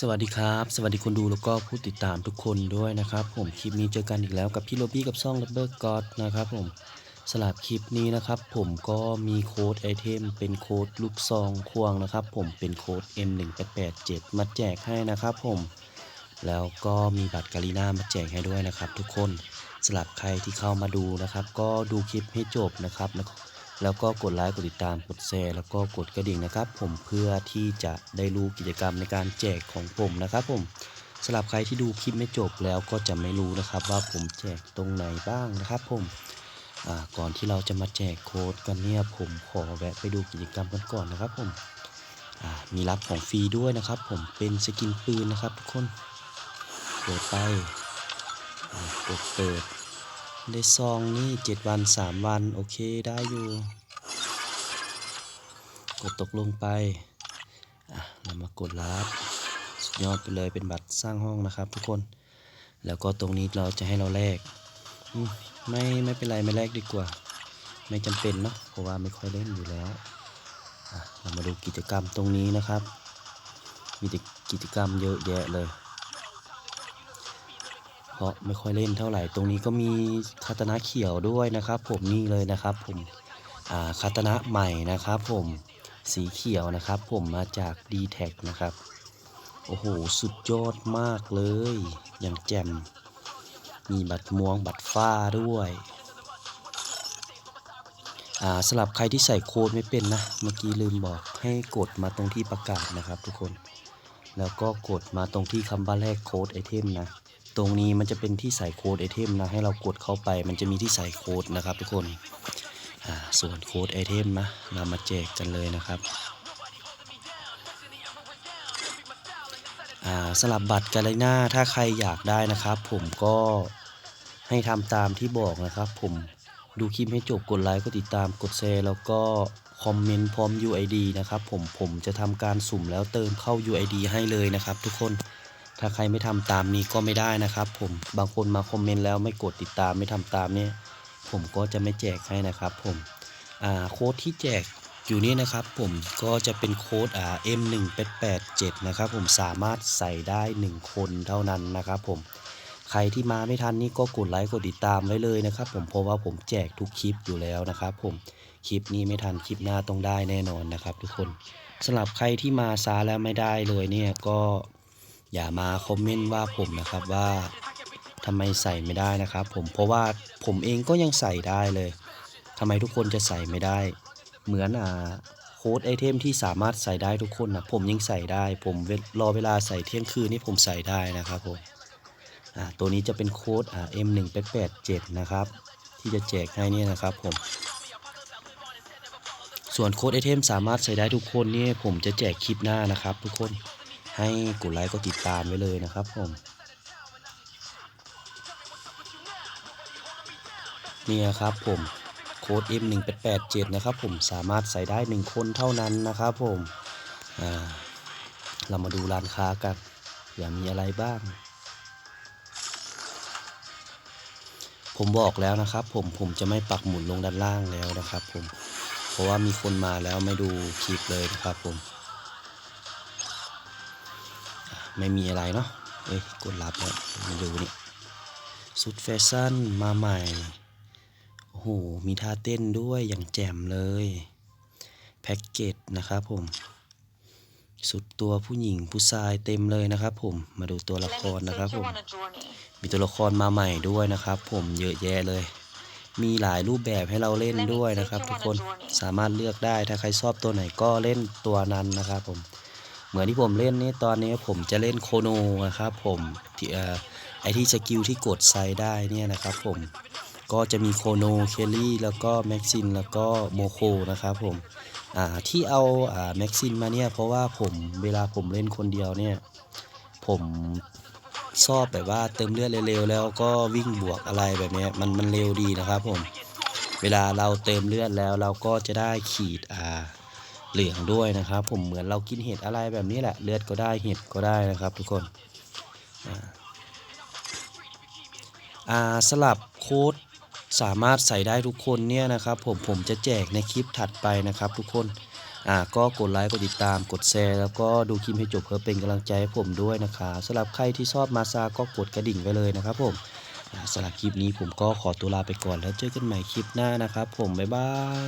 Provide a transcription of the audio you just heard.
สวัสดีครับ สวัสดีคนดูแล้วก็ผู้ติดตามทุกคนด้วยนะครับผมคลิปนี้เจอกันอีกแล้วกับพี่โรบี้กับซ่องลับเบอร์กอดนะครับผมสลับคลิปนี้นะครับ ผมก็มีโค้ดไอเทมเป็นโค้ดลูกซองควงนะครับ ผมเป็นโค้ด M1887 มาแจกให้นะครับผมแล้วก็มีบัตรกาลีน่ามาแจกให้ด้วยนะครับ ทุกคนสำหรับใครที่เข้ามาดูนะครับ ก็ดูคลิปให้จบนะครับแล้ว แล้วก็กดไลค์กดติดตามกดแชร์แล้วก็กดกระดิ่งนะครับ ผมเพื่อที่จะได้รู้กิจกรรมในการแจกของผมนะครับผมสำหรับใครที่ดูคลิปไม่จบแล้วก็จะไม่รู้นะครับ ว่าผมแจกตรงไหนบ้างนะครับ ผมก่อนที่เราจะมาแจกโค้ดกันเนี่ยผมขอแวะไปดูกิจกรรมกันก่อนนะครับผมมีรับของฟรีด้วยนะครับ ผมเป็นสกินปืนนะครับทุกคนเปิดไปอ่ากดเปิด ได้ซองนี่เจ็ดวันสามวัน โอเคได้อยู่ กดตกลงไปอะเรามากดรับสุดยอดไปเลยเป็นบัตรสร้างห้องนะครับ ทุกคน แล้วก็ตรงนี้เราจะให้เราแลกไม่ไม่เป็นไรไม่แลกดีกว่า ไม่จำเป็นเนาะเพราะว่าไม่ค่อยเล่นอยู่แล้วอะเรามาดูกิจกรรมตรงนี้นะครับ มีแต่กิจกรรมเยอะแยะเลย เพราะไม่ค่อยเล่นเท่าไหร่ ตรงนี้ก็มีคาตนะเขียวด้วยนะครับ ผมนี่เลยนะครับ ผมอ่าคาตนะใหม่นะครับ ผมสีเขียวนะครับ ผมมาจาก d t แทนะครับโอ้โหสุดยอดมากเลยอย่างแจ่มมีบัตรม่วงบัตรฟ้าด้วยอ่าสำหรับใครที่ใส่โค้ดไม่เป็นนะ เมื่อกี้ลืมบอกให้กดมาตรงที่ประกาศนะครับทุกคน แล้วก็กดมาตรงที่คำว่าแลกโค้ดไอเทมนะ ตรงนี้มันจะเป็นที่ใส่โค้ดไอเทมนะให้เรากดเข้าไป มันจะมีที่ใส่โค้ดนะครับ ทุกคนส่วนโค้ดไอเทมนะเรามาแจกกันเลยนะครับสลับบัตรกาลหน้าถ้าใครอยากได้นะครับ ผมก็ให้ทำตามที่บอกนะครับ ผมดูคลิปให้จบกดไลค์กดติดตามกดแชร์แล้วก็คอมเมนต์พร้อม UID นะครับผมผมจะทำการสุ่มแล้วเติมเข้า UID ให้เลยนะครับทุกคน ถ้าใครไม่ทำตามนี้ก็ไม่ได้นะครับ ผมบางคนมาคอมเมนต์แล้วไม่กดติดตามไม่ทำตามเนี่ยผมก็จะไม่แจกให้นะครับ ผมโค้ดที่แจกอยู่นี่นะครับผมก็จะเป็นโค้ดอ่า M1887 นะครับผมสามารถใส่ได้ 1 คนเท่านั้นนะครับผมใครที่มาไม่ทันนี่ก็กดไลค์กดติดตามไว้เลยนะครับ ผมเพราะว่าผมแจกทุกคลิปอยู่แล้วนะครับผมคลิปนี้ไม่ทันคลิปหน้าต้องได้แน่นอนนะครับ ทุกคนสำหรับใครที่มาช้าแล้วไม่ได้เลยเนี่ยก็ อย่ามาคอมเมนต์ว่าผมนะครับว่าทำไมใส่ไม่ได้นะครับ ผมเพราะว่าผมเองก็ยังใส่ได้เลยทำไมทุกคนจะใส่ไม่ได้ เหมือนอ่าโค้ดไอเทมที่สามารถใส่ได้ทุกคนนะผมยังใส่ได้ ผมรอเวลาใส่เที่ยงคืนนี่ผมใส่ได้นะครับผมอ่าตัวนี้จะเป็นโค้ดอ่า M1887 นะครับ ที่จะแจกให้นี่นะครับผมส่วนโค้ดไอเทมสามารถใส่ได้ทุกคนนี่ผมจะแจกคลิปหน้านะครับทุกคน ให้กดไลค์กดติดตามไว้เลยนะครับผมเนี่ยครับผมโค้ด M1887 นะครับผมสามารถใส่ได้ 1 คนเท่านั้นนะครับผมเรามาดูร้านค้ากันอย่ามีอะไรบ้าง ผมบอกแล้วนะครับผมผมจะไม่ปักหมุดลงด้านล่างแล้วนะครับผมเพราะว่ามีคนมาแล้วไม่ดูคลิปเลยนะครับผม ไม่มีอะไรเนาะเอ้ยกดรับแล้วมาดูนี่สุดแฟชั่นมาใหม่ โอ้โห มีท่าเต้นด้วยอย่างแจ่มเลย แพ็กเกจนะครับผม สุดตัวผู้หญิงผู้ชายเต็มเลยนะครับผม มาดูตัวละครนะครับผม มีตัวละครมาใหม่ด้วยนะครับผมเยอะแยะเลย มีหลายรูปแบบให้เราเล่นด้วยนะครับ ทุกคน สามารถเลือกได้ ถ้าใครชอบตัวไหนก็เล่นตัวนั้นนะครับผม เหมือนที่ผมเล่นนี่ตอนนี้ผมจะเล่นโคโนนะครับผมที่เอ่อไอที่สกิลที่กดไซได้เนี่ยนะครับผมก็จะมีโคโนเคลลี่แล้วก็แม็กซินแล้วก็โมโคนะครับผมอ่าที่เอาอ่าแม็กซินมาเนี่ยเพราะว่าผมเวลาผมเล่นคนเดียวเนี่ยผมชอบแบบว่าเติมเลือดเร็วๆแล้วก็วิ่งบวกอะไรแบบนี้มันมันเร็วดีนะครับผมเวลาเราเติมเลือดแล้วเราก็จะได้ขีดอ่า เหลืองด้วยนะครับ ผมเหมือนเรากินเห็ดอะไรแบบนี้แหละเลือดก็ได้เห็ดก็ได้นะครับ ทุกคนอ่าอ่าสลับโค้ดสามารถใส่ได้ทุกคนเนี่ยนะครับ ผมผมจะแจกในคลิปถัดไปนะครับ ทุกคนอ่าก็กดไลค์กดติดตามกดแชร์แล้วก็ดูคลิปให้จบเพื่อเป็นกำลังใจให้ผมด้วยนะครับสำหรับใครที่ชอบมาซาก็กดกระดิ่งไว้เลยนะครับ ผมสำหรับคลิปนี้ผมก็ขอตัวลาไปก่อนแล้วเจอกันใหม่คลิปหน้านะครับ ผมบ๊ายบาย